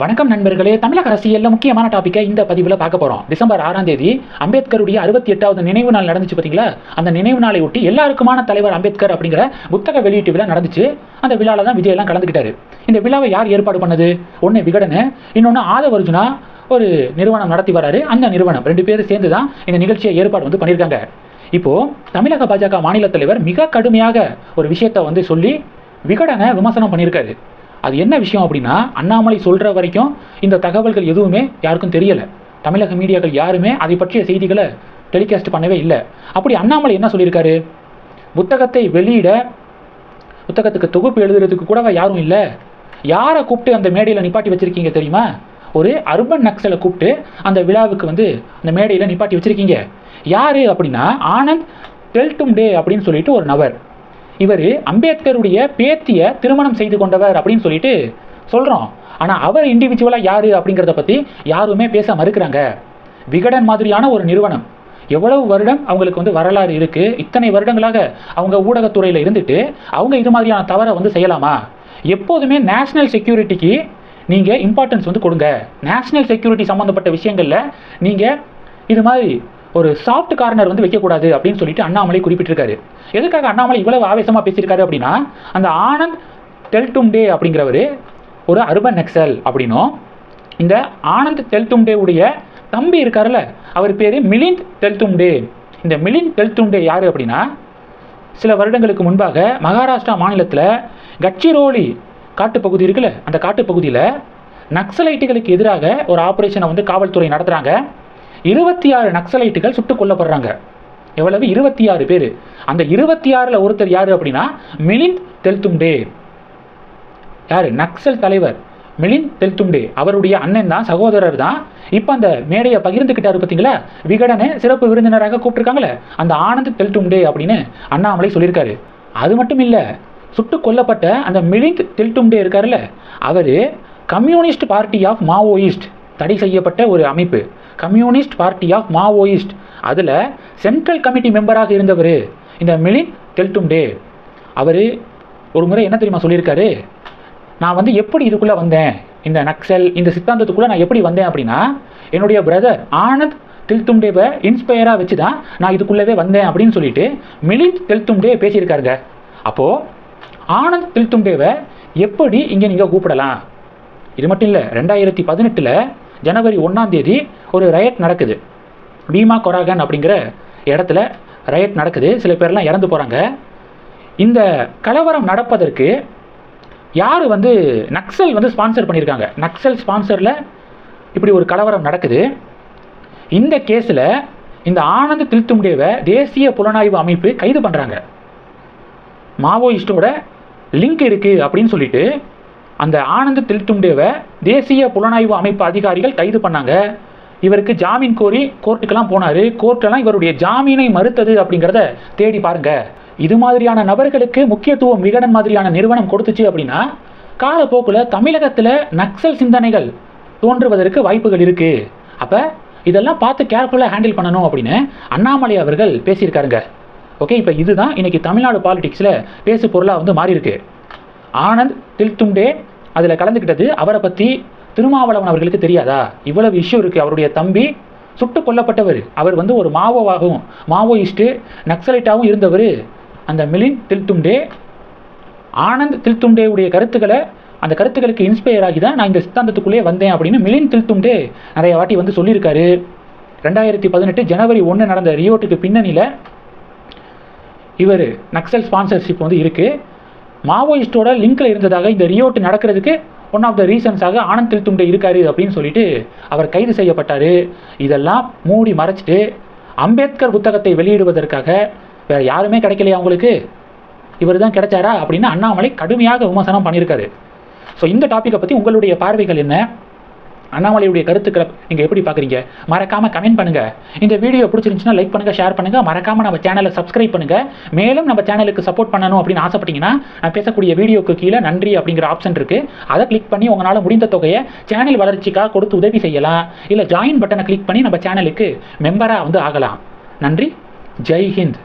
வணக்கம் நண்பர்களே. தமிழக அரசியலில் முக்கியமான டாப்பிக்கை இந்த பதிவில் பார்க்க போகிறோம் டிசம்பர் ஆறாம் தேதி அம்பேத்கருடைய அறுபத்தி எட்டாவது நினைவு நாள் நடந்துச்சு பார்த்தீங்களா அந்த நினைவு நாளை ஒட்டி எல்லாருக்குமான தலைவர் அம்பேத்கர் அப்படிங்கிற புத்தக வெளியீட்டு விழா நடந்துச்சு. அந்த விழாவில் தான் விஜயெல்லாம் கலந்துக்கிட்டாரு. இந்த விழாவை யார் ஏற்பாடு பண்ணது? ஒன்று விகடனு இன்னொன்று ஆதவர்ஜுனா ஒரு நிறுவனம் நடத்தி வராரு. அந்த நிறுவனம் ரெண்டு பேரும் சேர்ந்து தான் இந்த நிகழ்ச்சியை ஏற்பாடு வந்து பண்ணியிருக்காங்க. இப்போ தமிழக பாஜக மாநில தலைவர் மிக கடுமையாக ஒரு விஷயத்தை வந்து சொல்லி விகடனை விமர்சனம் பண்ணியிருக்காரு. அது என்ன விஷயம் அப்படின்னா அண்ணாமலை சொல்கிற வரைக்கும் இந்த தகவல்கள் எதுவுமே யாருக்கும் தெரியலை. தமிழக மீடியாக்கள் யாருமே அதை பற்றிய செய்திகளை டெலிகாஸ்ட் பண்ணவே இல்லை. அப்படி அண்ணாமலை என்ன சொல்லியிருக்காரு? புத்தகத்தை வெளியிட புத்தகத்துக்கு தொகுப்பு எழுதுறதுக்கு கூடவா யாரும் இல்லை? யாரை கூப்பிட்டு அந்த மேடையில் நிப்பாட்டி வச்சுருக்கீங்க தெரியுமா? ஒரு அர்பன் நக்சலை கூப்பிட்டு அந்த விழாவுக்கு வந்து அந்த மேடையில் நிப்பாட்டி வச்சுருக்கீங்க. யார் அப்படின்னா ஆனந்த் டெல்டும் டே அப்படின்னு சொல்லிட்டு ஒரு நபர். இவர் அம்பேத்கருடைய பேத்தியை திருமணம் செய்து கொண்டவர் அப்படின்னு சொல்லிட்டு சொல்கிறோம் ஆனால் அவர் இண்டிவிஜுவலாக யார் அப்படிங்கிறத பற்றி யாருமே பேச மறுக்கிறாங்க. விகடன் மாதிரியான ஒரு நிறுவனம். எவ்வளவு வருடம் அவங்களுக்கு வந்து வரலாறு இருக்குது இத்தனை வருடங்களாக அவங்க ஊடகத்துறையில் இருந்துட்டு அவங்க இது மாதிரியான தவறை வந்து செய்யலாமா? எப்போதுமே நேஷ்னல் செக்யூரிட்டிக்கு நீங்கள் இம்பார்ட்டன்ஸ் வந்து கொடுங்க. நேஷ்னல் செக்யூரிட்டி சம்மந்தப்பட்ட விஷயங்களில் நீங்கள் இது மாதிரி ஒரு சாஃப்ட் கார்னர் வந்து வைக்கக்கூடாது அப்படின்னு சொல்லிட்டு அண்ணாமலை குறிப்பிட்டிருக்காரு. எதுக்காக அண்ணாமலை இவ்வளவு ஆவேசமாக பேசியிருக்காரு அப்படின்னா அந்த ஆனந்த் டெல்டும்டே அப்படிங்கிறவர் ஒரு அர்பன் நக்சல் அப்படின்னும் இந்த ஆனந்த் டெல்தும்டே உடைய தம்பி இருக்காருல்ல அவர் பேர் மிலிந்த் டெல்தும்டே இந்த மிலிந்த் டெல்தும்டே யார் அப்படின்னா சில வருடங்களுக்கு முன்பாக மகாராஷ்டிரா மாநிலத்தில் கட்சிரோலி காட்டுப்பகுதி இருக்குல்ல அந்த காட்டுப்பகுதியில் நக்சலைட்டுகளுக்கு எதிராக ஒரு ஆப்ரேஷனை வந்து காவல்துறை நடத்துகிறாங்க இருபத்தி ஆறு நக்சலைட்டுகள் சுட்டுக் கொல்லப்படுறாங்க. எவ்வளவு? இருபத்தி ஆறு பேர். அந்த இருபத்தி ஆறில் ஒருத்தர் யார் அப்படின்னா? மிலிந்த் தெல்தும்டே. யார்? நக்சல் தலைவர். மிலிந்த் தெல்தும்டே. அவருடைய அண்ணன் தான் சகோதரர் தான். இப்போ அந்த மேடையை பகிர்ந்துக்கிட்டாரு பார்த்தீங்களா விகடனை சிறப்பு விருந்தினராக கூப்பிட்டுருக்காங்களே? அந்த ஆனந்த் தெல்தும்டே அப்படின்னு அண்ணாமலை சொல்லியிருக்காரு. அது மட்டும் இல்லை சுட்டு கொல்லப்பட்ட அந்த மிலிந்த் தெல்தும்டே இருக்காருல்ல அவர் கம்யூனிஸ்ட் பார்ட்டி ஆஃப் மாவோயிஸ்ட் தடை செய்யப்பட்ட ஒரு அமைப்பு. Communist Party of Maoist. அதில் சென்ட்ரல் கமிட்டி மெம்பராக இருந்தவர் இந்த மிலின் டெல்டும்டே அவர் ஒரு முறை என்ன தெரியுமா சொல்லியிருக்காரு? நான் வந்து எப்படி இதுக்குள்ளே வந்தேன்? இந்த நக்சல் இந்த சித்தாந்தத்துக்குள்ளே நான் எப்படி வந்தேன் அப்படின்னா என்னுடைய பிரதர் ஆனந்த் தில்தும்டேவை இன்ஸ்பயராக வச்சு தான் நான் இதுக்குள்ளவே வந்தேன் அப்படின்னு சொல்லிட்டு மிலிந்த் தெல்தும்டே பேசியிருக்காருங்க. அப்போது ஆனந்த் தில்தும்டேவை எப்படி இங்கே நீங்கள் கூப்பிடலாம்? இது மட்டும் இல்லை ரெண்டாயிரத்தி பதினெட்டில் ஜனவரி ஒன்றாம் தேதி ஒரு ரயட் நடக்குது. பீமா கொராகன் அப்படிங்கிற இடத்துல ரயட் நடக்குது. சில பேர்லாம் இறந்து போகிறாங்க இந்த கலவரம் நடப்பதற்கு யார் வந்து நக்சல் வந்து ஸ்பான்சர் பண்ணியிருக்காங்க. நக்சல் ஸ்பான்சரில் இப்படி ஒரு கலவரம் நடக்குது. இந்த கேஸில் இந்த ஆனந்த் தில்தும்டேவை தேசிய புலனாய்வு அமைப்பு கைது பண்ணுறாங்க மாவோயிஸ்டோட லிங்க் இருக்குது அப்படின்னு சொல்லிட்டு அந்த ஆனந்த் தில்தும்டேவை தேசிய புலனாய்வு அமைப்பு அதிகாரிகள் கைது பண்ணாங்க. இவருக்கு ஜாமீன் கோரி கோர்ட்டுக்கெல்லாம் போனார். கோர்ட்டெல்லாம் இவருடைய ஜாமீனை மறுத்தது அப்படிங்கிறத தேடி பாருங்க. இது மாதிரியான நபர்களுக்கு முக்கியத்துவம் விகடன் மாதிரியான நிறுவனம் கொடுத்துச்சு அப்படின்னா காலப்போக்கில் தமிழகத்தில் நக்சல் சிந்தனைகள் தோன்றுவதற்கு வாய்ப்புகள் இருக்குது அப்போ இதெல்லாம் பார்த்து கேர்ஃபுல்லாக ஹேண்டில் பண்ணணும் அப்படின்னு அண்ணாமலை அவர்கள் பேசியிருக்காருங்க. ஓகே இப்போ இதுதான் இன்னைக்கு தமிழ்நாடு பாலிடிக்ஸில் பேசு பொருளாக வந்து மாறி இருக்கு ஆனந்த் தில்தும்டே அதில் கலந்துக்கிட்டது அவரை பற்றி திருமாவளவன் அவர்களுக்கு தெரியாதா? இவ்வளவு இஷ்யூ இருக்குது அவருடைய தம்பி சுட்டு கொல்லப்பட்டவர். அவர் வந்து ஒரு மாவோவாகவும் மாவோயிஸ்ட்டு நக்சலைட்டாகவும் இருந்தவர். அந்த மிலின் தில்தும்டே ஆனந்த் தில்தும்டேவுடைய கருத்துக்களை அந்த கருத்துக்களுக்கு இன்ஸ்பயர் ஆகி தான் நான் இந்த சித்தாந்தத்துக்குள்ளே வந்தேன் அப்படின்னு மிலின் தில்தும்டே நிறைய வாட்டி வந்து சொல்லியிருக்காரு. ரெண்டாயிரத்தி பதினெட்டு ஜனவரி ஒன்று நடந்த ரியோட்டுக்கு பின்னணியில் இவர் நக்சல் ஸ்பான்சர்ஷிப் வந்து இருக்குது மாவோயிஸ்டோட லிங்கில் இருந்ததாக இந்த ரியோட்டு நடக்கிறதுக்கு ஒன் ஆஃப் த ரீசன்ஸாக ஆனந்த் திருத்துண்டே இருக்காரு அப்படின்னு சொல்லிட்டு அவர் கைது செய்யப்பட்டார். இதெல்லாம் மூடி மறைச்சிட்டு அம்பேத்கர் புத்தகத்தை வெளியிடுவதற்காக வேற யாருமே கிடைக்கலையா அவங்களுக்கு இவர் தான் கிடைச்சாரா? அப்படின்னு அண்ணாமலை கடுமையாக விமர்சனம் பண்ணியிருக்காரு. ஸோ இந்த டாப்பிக்கை பற்றி உங்களுடைய பார்வைகள் என்ன? அண்ணாமலையுடைய கருத்துக்களை நீங்கள் எப்படி பார்க்குறீங்க மறக்காமல் கமெண்ட் பண்ணுங்கள் இந்த வீடியோ பிடிச்சிருந்துச்சுன்னா லைக் பண்ணுங்கள் ஷேர் பண்ணுங்கள் மறக்காமல் நம்ம சேனலை சப்ஸ்கிரைப் பண்ணுங்கள் மேலும் நம்ம சேனலுக்கு சப்போர்ட் பண்ணணும் அப்படின்னு ஆசைப்பட்டீங்கன்னா நான் பேசக்கூடிய வீடியோக்கு கீழே நன்றி அப்படிங்கிற ஆப்ஷன் இருக்குது அதை கிளிக் பண்ணி உங்களால் முடிந்த தொகையை சேனல் வளர்ச்சிக்காக கொடுத்து உதவி செய்யலாம். இல்லை ஜாயின் பட்டனை கிளிக் பண்ணி நம்ம சேனலுக்கு மெம்பராக வந்து ஆகலாம். நன்றி. ஜெய் ஹிந்த்.